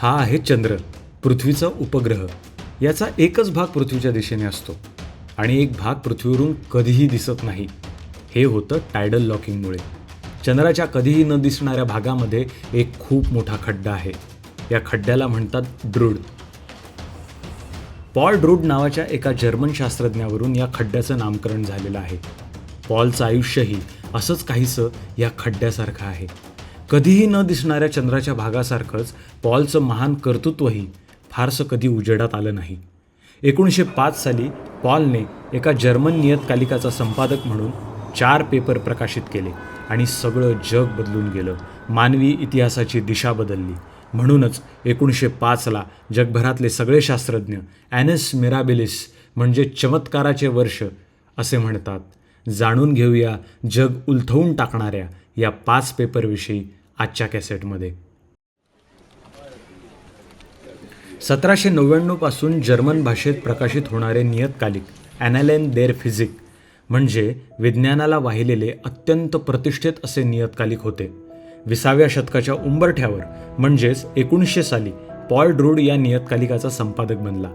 हा आहे चंद्र पृथ्वीचा उपग्रह. याचा एकच भाग पृथ्वीच्या दिशेने असतो आणि एक भाग पृथ्वीवरून कधीही दिसत नाही. हे होतं टायडल लॉकिंगमुळे चंद्राच्या कधीही न दिसणाऱ्या भागामध्ये एक खूप मोठा खड्डा आहे. या खड्ड्याला म्हणतात ड्रूड पॉल ड्रूड नावाच्या एका जर्मन शास्त्रज्ञावरून या खड्ड्याचं नामकरण झालेलं आहे. पॉलचं आयुष्यही असंच काहीसं या खड्ड्यासारखं आहे. कधीही न दिसणाऱ्या चंद्राच्या भागासारखंच पॉलचं महान कर्तृत्वही फारसं कधी उजेडात आलं नाही. एकोणीसशे पाच साली पॉलने एका जर्मन नियतकालिकाचा संपादक म्हणून चार पेपर प्रकाशित केले आणि सगळं जग बदलून गेलं. मानवी इतिहासाची दिशा बदलली. म्हणूनच एकोणीसशे पाचला जगभरातले सगळे शास्त्रज्ञ ॲनेस मिराबिलिस म्हणजे चमत्काराचे वर्ष असे म्हणतात. जाणून घेऊया जग उलथवून टाकणाऱ्या या पाच पेपरविषयी आजच्या कॅसेटमध्ये. सतराशे नव्याण्णवपासून जर्मन भाषेत प्रकाशित होणारे नियतकालिक ॲनालेन देर फिजिक म्हणजे विज्ञानाला वाहिलेले अत्यंत प्रतिष्ठित असे नियतकालिक होते. विसाव्या शतकाच्या उंबरठ्यावर म्हणजेच एकोणीसशे साली पॉल ड्रूड या नियतकालिकाचा संपादक बनला.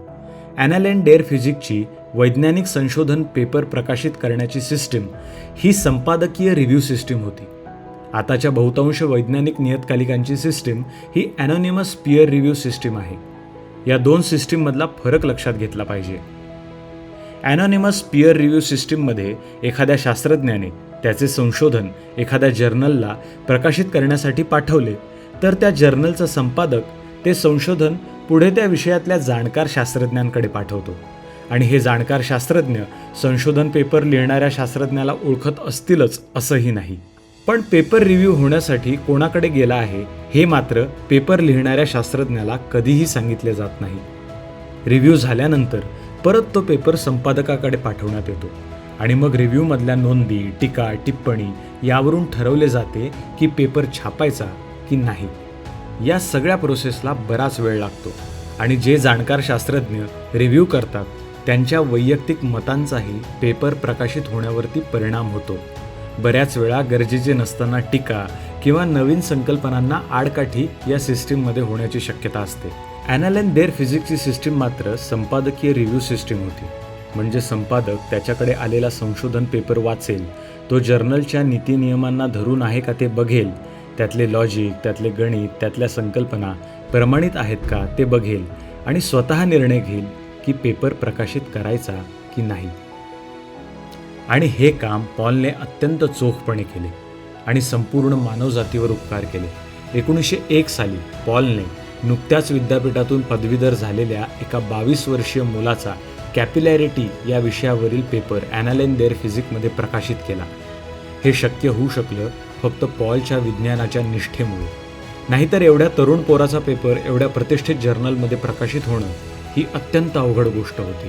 ॲनालेन डेअर फिजिकची वैज्ञानिक संशोधन पेपर प्रकाशित करण्याची सिस्टीम ही संपादकीय रिव्ह्यू सिस्टीम होती. आताच्या बहुतांश वैज्ञानिक नियतकालिकांची सिस्टीम ही ॲनोनिमस पियर रिव्ह्यू सिस्टीम आहे. या दोन सिस्टीममधला फरक लक्षात घेतला पाहिजे. ॲनॉनिमस पियर रिव्ह्यू सिस्टीममध्ये एखाद्या शास्त्रज्ञाने त्याचे संशोधन एखाद्या जर्नलला प्रकाशित करण्यासाठी पाठवले तर त्या जर्नलचा संपादक ते संशोधन पुढे त्या विषयातल्या जाणकार शास्त्रज्ञांकडे पाठवतो. आणि हे जाणकार शास्त्रज्ञ संशोधन पेपर लिहिणाऱ्या शास्त्रज्ञाला ओळखत असतीलच असंही नाही. पण पेपर रिव्ह्यू होण्यासाठी कोणाकडे गेला आहे हे मात्र पेपर लिहिणाऱ्या शास्त्रज्ञाला कधीही सांगितले जात नाही. रिव्ह्यू झाल्यानंतर परत तो पेपर संपादकाकडे पाठवण्यात येतो आणि मग रिव्ह्यूमधल्या नोंदी टीका टिप्पणी यावरून ठरवले जाते की पेपर छापायचा की नाही. या सगळ्या प्रोसेसला बराच वेळ लागतो आणि जे जाणकार शास्त्रज्ञ रिव्ह्यू करतात त्यांच्या वैयक्तिक मतांचाही पेपर प्रकाशित होण्यावरती परिणाम होतो. बऱ्याच वेळा गरजेचे नसताना टीका किंवा नवीन संकल्पनांना आडकाठी या सिस्टीममध्ये होण्याची शक्यता असते. ॲनालेन देर फिजिक्सची सिस्टीम मात्र संपादकीय रिव्ह्यू सिस्टीम होती. म्हणजे संपादक त्याच्याकडे आलेला संशोधन पेपर वाचेल तो जर्नलच्या नीतिनियमांना धरून आहे का ते बघेल त्यातले लॉजिक त्यातले गणित त्यातल्या संकल्पना प्रमाणित आहेत का ते बघेल आणि स्वतः निर्णय घेईल की पेपर प्रकाशित करायचा की नाही. आणि हे काम पॉलने अत्यंत चोखपणे केले आणि संपूर्ण मानवजातीवर उपकार केले. एकोणीसशे एक साली पॉलने नुकत्याच विद्यापीठातून पदवीधर झालेल्या एका बावीस वर्षीय मुलाचा कॅपिलॅरिटी या विषयावरील पेपर ॲनालेन देअर फिजिकमध्ये प्रकाशित केला. हे शक्य होऊ शकलं फक्त पॉलच्या विज्ञानाच्या निष्ठेमुळे. नाहीतर एवढ्या तरुण पोराचा पेपर एवढ्या प्रतिष्ठित जर्नलमध्ये प्रकाशित होणं ही अत्यंत अवघड गोष्ट होती.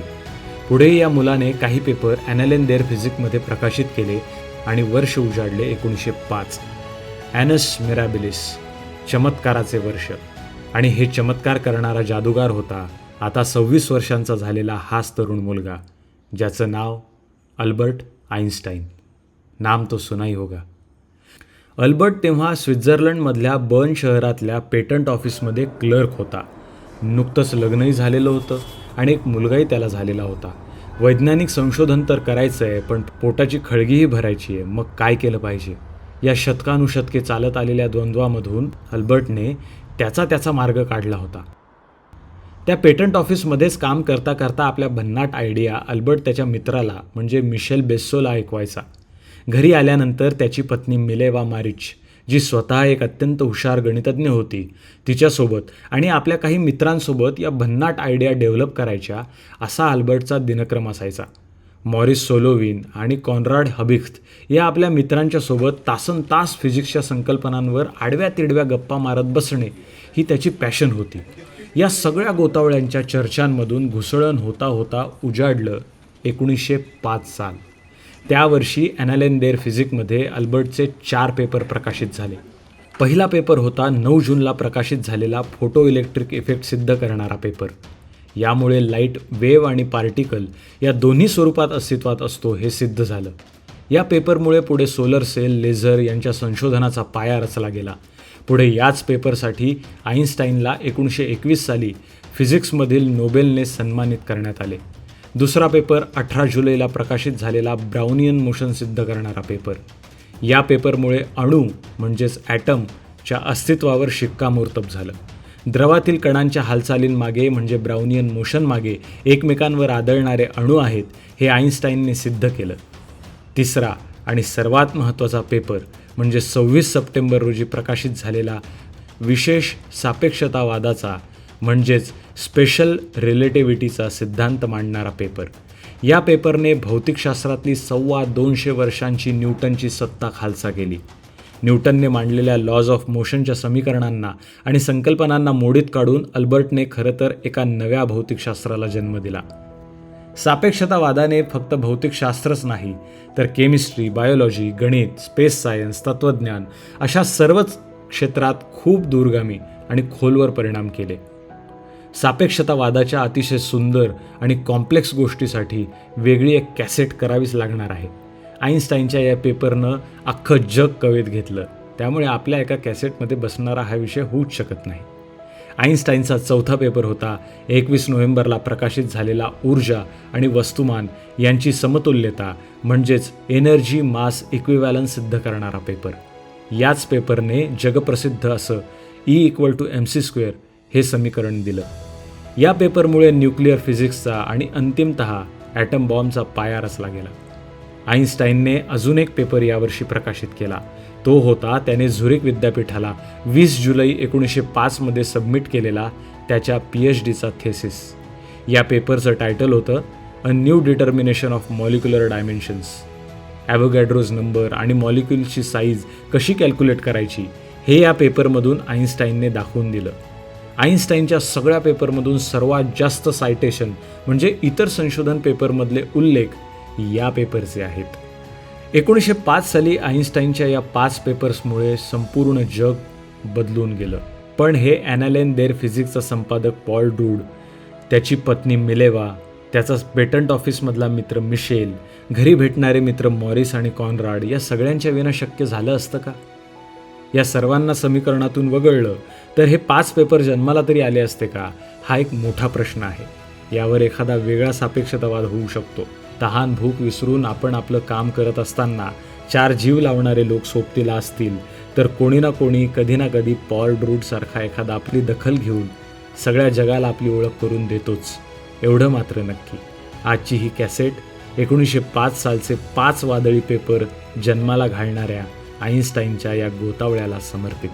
पुढे या मुलाने काही पेपर ॲनालेन देअर फिजिकमध्ये प्रकाशित केले आणि वर्ष उजाडले एकोणीसशे पाच. ॲनस मिराबिलिस चमत्काराचे वर्ष. आणि हे चमत्कार करणारा जादूगार होता. आता सव्वीस वर्षांचा झालेला हाच तरुण मुलगा ज्याचं नाव अल्बर्ट आईन्स्टाईन नाम तो सुनाई होगा. अल्बर्ट तेव्हा स्वित्झर्लंडमधल्या बर्न शहरातल्या पेटंट ऑफिसमध्ये क्लर्क होता. नुकतंच लग्नही झालेलं होतं. आणि एक मुलगाही त्याला झालेला होता. वैज्ञानिक संशोधन तर करायचं आहे पण पोटाची खळगीही भरायची आहे. मग काय केलं पाहिजे? या शतकानुशतके चालत आलेल्या द्वंद्वामधून अल्बर्टने त्याचा त्याचा मार्ग काढला होता. त्या पेटंट ऑफिसमध्येच काम करता करता आपल्या भन्नाट आयडिया अल्बर्ट त्याच्या मित्राला म्हणजे मिशेल बेस्सोला ऐकवायचा. घरी आल्यानंतर त्याची पत्नी मिलेवा मारिच जी स्वतः एक अत्यंत हुशार गणितज्ञ होती तिच्यासोबत आणि आपल्या काही मित्रांसोबत या भन्नाट आयडिया डेव्हलप करायच्या असा आल्बर्टचा दिनक्रम असायचा. मॉरिस सोलोविन आणि कॉनराड हबिख्त या आपल्या मित्रांच्या सोबत तासन तास फिजिक्सच्या संकल्पनांवर आडव्या तिडव्या गप्पा मारत बसणे ही त्याची पॅशन होती. या सगळ्या गोतावळ्यांच्या चर्चांमधून घुसळण होता होता उजाडलं एकोणीसशे पाच साल. त्या वर्षी ॲनालेन देर फिजिकमध्ये अल्बर्टचे चार पेपर प्रकाशित झाले. पहिला पेपर होता नऊ जूनला प्रकाशित झालेला फोटो इलेक्ट्रिक इफेक्ट सिद्ध करणारा पेपर यामुळे लाइट वेव आणि पार्टिकल या दोन्ही स्वरूपात अस्तित्वात असतो हे सिद्ध झालं. या पेपरमुळे पुढे सोलर सेल लेझर यांच्या संशोधनाचा पाया रचला गेला. पुढे याच पेपरसाठी आईन्स्टाईनला एकोणीसशे एकवीस साली फिजिक्समधील नोबेलने सन्मानित करण्यात आले. दुसरा पेपर अठरा जुलैला प्रकाशित झालेला ब्राउनियन मोशन सिद्ध करणारा पेपर. या पेपरमुळे अणू म्हणजेच ॲटमच्या अस्तित्वावर शिक्कामोर्तब झालं. द्रवातील कणांच्या हालचालींमागे म्हणजे ब्राउनियन मोशनमागे एकमेकांवर आदळणारे अणू आहेत हे आईन्स्टाईनने सिद्ध केलं. तिसरा आणि सर्वात महत्त्वाचा पेपर म्हणजे सव्वीस सप्टेंबर रोजी प्रकाशित झालेला विशेष सापेक्षतावादाचा म्हणजेच स्पेशल रिलेटिव्हिटीचा सिद्धांत मांडणारा पेपर या पेपरने भौतिकशास्त्रातली सव्वा दोनशे वर्षांची न्यूटनची सत्ता खालसा केली. न्यूटनने मांडलेल्या लॉज ऑफ मोशनच्या समीकरणांना आणि संकल्पनांना मोडीत काढून अल्बर्टने खरं तर एका नव्या भौतिकशास्त्राला जन्म दिला. सापेक्षतावादाने फक्त भौतिकशास्त्रच नाही तर केमिस्ट्री बायोलॉजी गणित स्पेस सायन्स तत्त्वज्ञान अशा सर्वच क्षेत्रात खूप दूरगामी आणि खोलवर परिणाम केले. सापेक्षतावादाच्या अतिशय सुंदर आणि कॉम्प्लेक्स गोष्टीसाठी वेगळी एक कॅसेट करावीच लागणार आहे. आईन्स्टाईनच्या या पेपरनं अख्खं जग कवेत घेतलं. त्यामुळे आपल्या एका कॅसेटमध्ये बसणारा हा विषय होऊच शकत नाही. आईन्स्टाईनचा चौथा पेपर होता एकवीस नोव्हेंबरला प्रकाशित झालेला ऊर्जा आणि वस्तुमान यांची समतुल्यता म्हणजेच एनर्जी मास इक्विवॅलन्स सिद्ध करणारा पेपर. याच पेपरने जगप्रसिद्ध असं E equal to M C square हे समीकरण दिलं. या पेपरमुळे न्यूक्लिअर फिजिक्सचा आणि अंतिमत ॲटम बॉम्बचा पाया रचला गेला. आईन्स्टाईनने अजून एक पेपर यावर्षी प्रकाशित केला. तो होता त्याने झुरिक विद्यापीठाला वीस जुलै एकोणीसशे पाचमध्ये सबमिट केलेला त्याच्या पी एच डीचा थेसिस. या पेपरचं टायटल होतं a new determination of molecular dimensions. Avogadro's number आणि मॉलिक्युलची साईज कशी कॅल्क्युलेट करायची हे या पेपरमधून आईन्स्टाईनने दाखवून दिलं. आईन्स्टाईनच्या सगळ्या पेपरमधून सर्वात जास्त सायटेशन म्हणजे इतर संशोधन पेपरमधले उल्लेख या पेपरचे आहेत. एकोणीसशे पाच साली आईन्स्टाईनच्या या पाच पेपर्समुळे संपूर्ण जग बदलून गेलं. पण हे ॲनालेन देर फिजिक्सचा संपादक पॉल डूड त्याची पत्नी मिलेवा त्याचा पेटंट ऑफिसमधला मित्र मिशेल घरी भेटणारे मित्र मॉरिस आणि कॉनराड या सगळ्यांच्या विना शक्य झालं असतं का? या सर्वांना समीकरणातून वगळलं तर हे पाच पेपर जन्माला तरी आले असते का? हा एक मोठा प्रश्न आहे. यावर एखादा वेगळा सापेक्षतावाद होऊ शकतो. तहान भूक विसरून आपण आपलं काम करत असताना चार जीव लावणारे लोक सोबतीला असतील तर कोणी ना कोणी कधी ना कधी पॉल ड्रूडसारखा एखादा आपली दखल घेऊन सगळ्या जगाला आपली ओळख करून देतोच. एवढं मात्र नक्की. आजची ही कॅसेट एकोणीसशे पाच सालचे पाच वादळी पेपर जन्माला घालणाऱ्या आईन्स्टाईनच्या या गोतावळ्याला समर्पित.